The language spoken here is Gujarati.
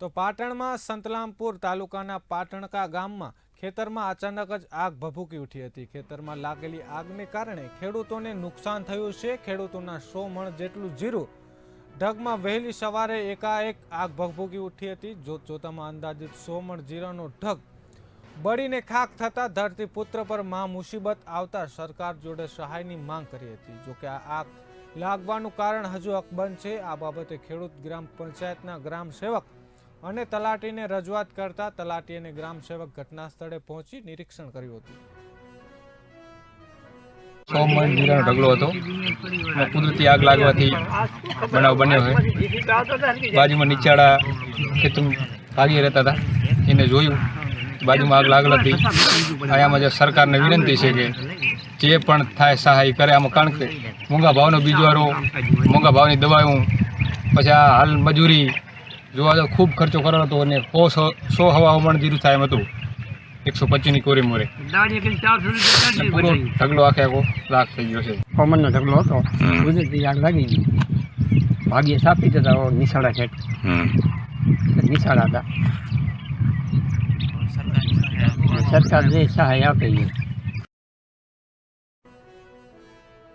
તો પાટણમાં સંતલામપુર તાલુકાના પાટણકા ગામમાં ખેતરમાં અચાનક જ આગ ભભૂકી ઉઠી હતી. ખેતરમાં લાગેલી આગને કારણે ખેડૂતોને નુકસાન થયું છે. ખેડૂતોના સો મણ જેટલું જીરું ઢગમાં વહેલી સવારે એકાએક આગ ભભૂકી ઉઠી હતી. જોત જોતામાં અંદાજિત સો મણ જીરાનો ઢગ બળીને ખાક થતાં ધરતીપુત્ર પર મા મુસીબત આવતા સરકાર જોડે સહાયની માંગ કરી હતી. જોકે આ આગ લાગવાનું કારણ હજુ અકબંધ છે. આ બાબતે ખેડૂત ગ્રામ પંચાયતના ગ્રામ સેવક અને તલાટીને રજૂઆત કરતા તલાટી અને ગ્રામ સેવક ઘટના સ્થળે પહોંચી નિરીક્ષણ કર્યું હતું. હતો કુદરતી આગ લાગવાથી બનાવ રહેતા હતા. એને જોયું. બાજુમાં આગ લાગેલાથી આયામાં જે સરકારને વિનંતી છે કે જે પણ થાય સહાય કરે, આમાં કારણ કે મોંઘા ભાવનો બીજવારો, મોંઘા ભાવની દવાઓ, પછી આ હાલ મજૂરી જોવા જાવ ખૂબ ખર્ચો કરેલો હતો અને સો સો હવા મણ જીરું થાય એમ હતું. એકસો પચીસની કોરી મોરે. પૂરો ઢગલો આખે આખો લાખ થઈ ગયો છે. કોમનનો ઢગલો હતો. કુદરતી આગ લાગી ગઈ. ભાગ્ય સાપી જતા નિશાળા છે નિશાળા હતા. સરકાર જે સહાય આપે છે.